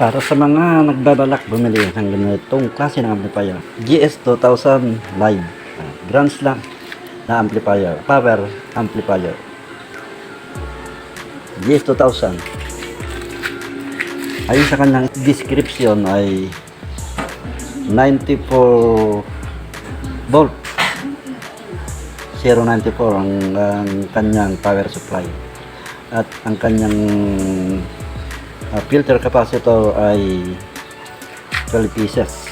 Para sa mga nagbabalak bumili ng ganitong klase ng amplifier, GS2000 Live, ah, Grand Slam na amplifier, power amplifier. GS2000. Ayon sa kanyang description ay 94 volt 094 ang, ang kanyang power supply at ang kanyang uh, filter capacitor ay 12 pieces.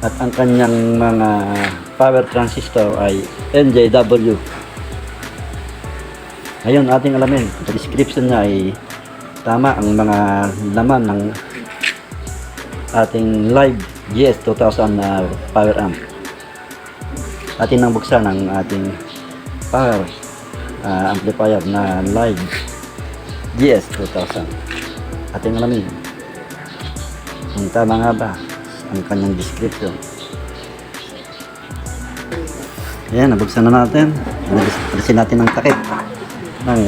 At ang kanyang mga power transistor ay NJW ngayon ating alamin sa description niya ay tama ang mga laman ng ating live GS 2000 na power amp. Atin nang buksan ang ating power ah, amplifier na live GS 2000 ating alamin kung tama nga ba ang kanyang description? Yan nabuksan na natin. Alisin natin ang takip ng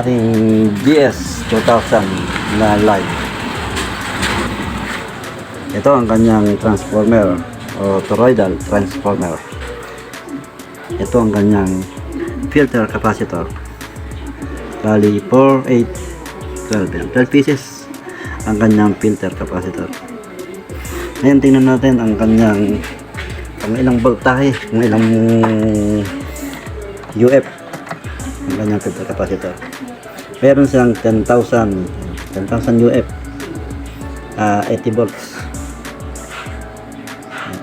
ating GS 2000 na live ito ang kanyang transformer o toroidal transformer. Ito ang kanyang filter capacitor. Bali 4, 8, 12. yan. 12 pieces ang kanyang filter capacitor. Ngayon tingnan natin ang kanyang kung ilang voltahe, kung ilang UF ang kanyang filter capacitor. Meron siyang 10,000 10,000 UF ah 80 volts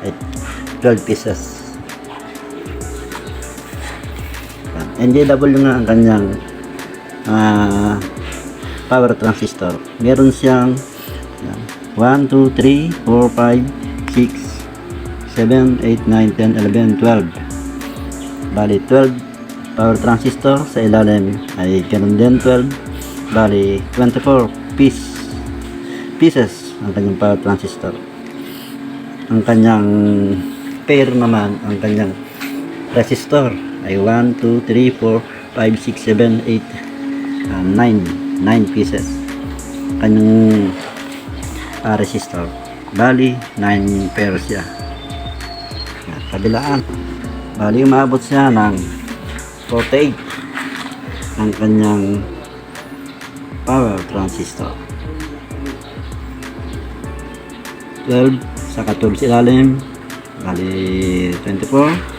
at 12 pieces. NJW nga ang kanyang ah, power transistor. Meron siyang yan, 1, 2, 3, 4, 5, 6, 7, 8, 9, 10, 11, 12. Bali 12 power transistor sa ilalim ay ganun din 12. Bali 24 piece pieces ang kanyang power transistor ang kanyang pair naman, ang kanyang resistor ay 1, 2, 3, 4, 5, 6, 7, 8, uh, 9, 9 pieces. Kanyang uh, resistor. Bali, 9 pairs siya. Yan, Kabilaan. Bali, umabot siya ng 48 ang kanyang power transistor. 12 saka 12 sa ilalim bali 24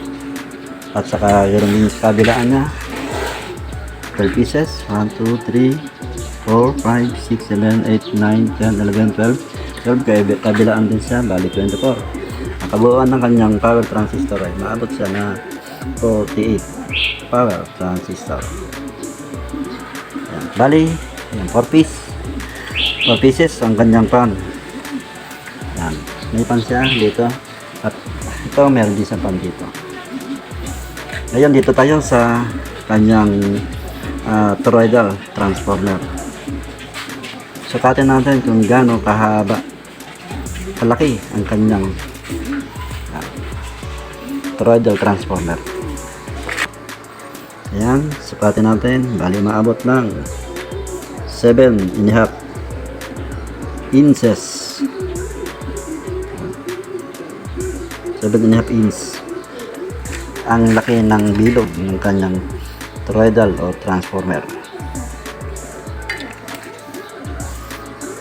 at saka ganoon din sa kabilaan niya 12 pieces 1, 2, 3 4, 5, 6, 7, 8, 9, 10, 11, 12 12 kabi kabilaan din siya bali 24 ang kabuuan ng kanyang power transistor ay maabot siya na 48 power transistor yan. bali yan, 4 piece 4 pieces ang kanyang pan yan. May pan siya dito. At ito meron din sa pan dito. Ngayon dito tayo sa kanyang uh, toroidal transformer. Sukatin natin kung gaano kahaba kalaki ang kanyang uh, toroidal transformer. Ayan, sukatin natin. Bali maabot ng 7 and a half inches 7 and a half inch ang laki ng bilog ng kanyang toroidal o transformer.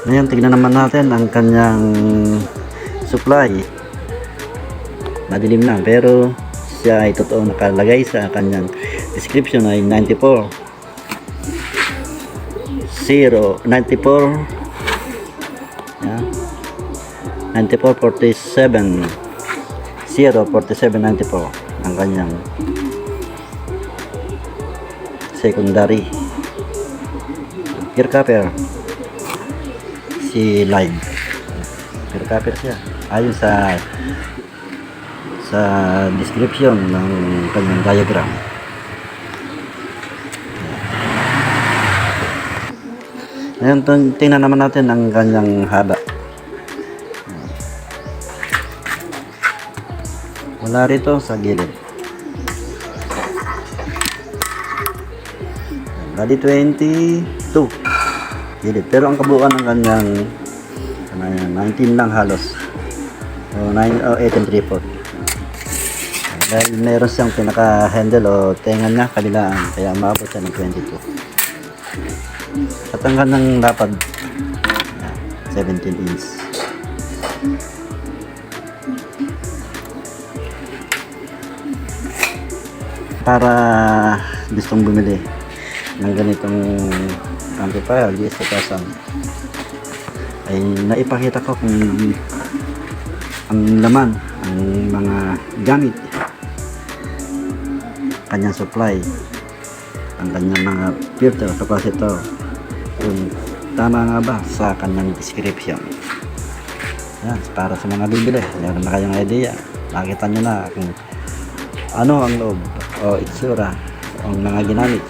Ngayon tignan naman natin ang kanyang supply. Madilim na pero siya ay totoo nakalagay sa kanyang description ay 94 0 94 yeah, 94 47 04794 ang kanyang secondary. Gear cover si line gear cover siya. Ayon sa sa description ng kanyang diagram. Ngayon tin- tingnan naman natin ang kanyang haba Wala rito sa gilid. Bali 22. Gilid. Pero ang kabuuan ng kanyang ano yan, 19 lang halos. O 9 o 8 and 3 4. Dahil meron siyang pinaka-handle o tenga niya kabilaan. Kaya umabot siya ng 22. At ang kanyang lapad, yan, 17 inch. Para gustong bumili ng ganitong amplifier, GS 2000, ay naipakita ko kung ang laman, ang mga gamit, kanyang supply, ang kanyang mga filter, capacitor, kung tama nga ba sa kanyang description. Yan, para sa mga bibili, meron na kayong idea. Nakita nyo na kung ano ang loob o itsura ang mga ginamit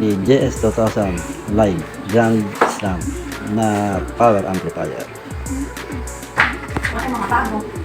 ni JS 2000 Live Grand Slam na power amplifier. Ako mga bago.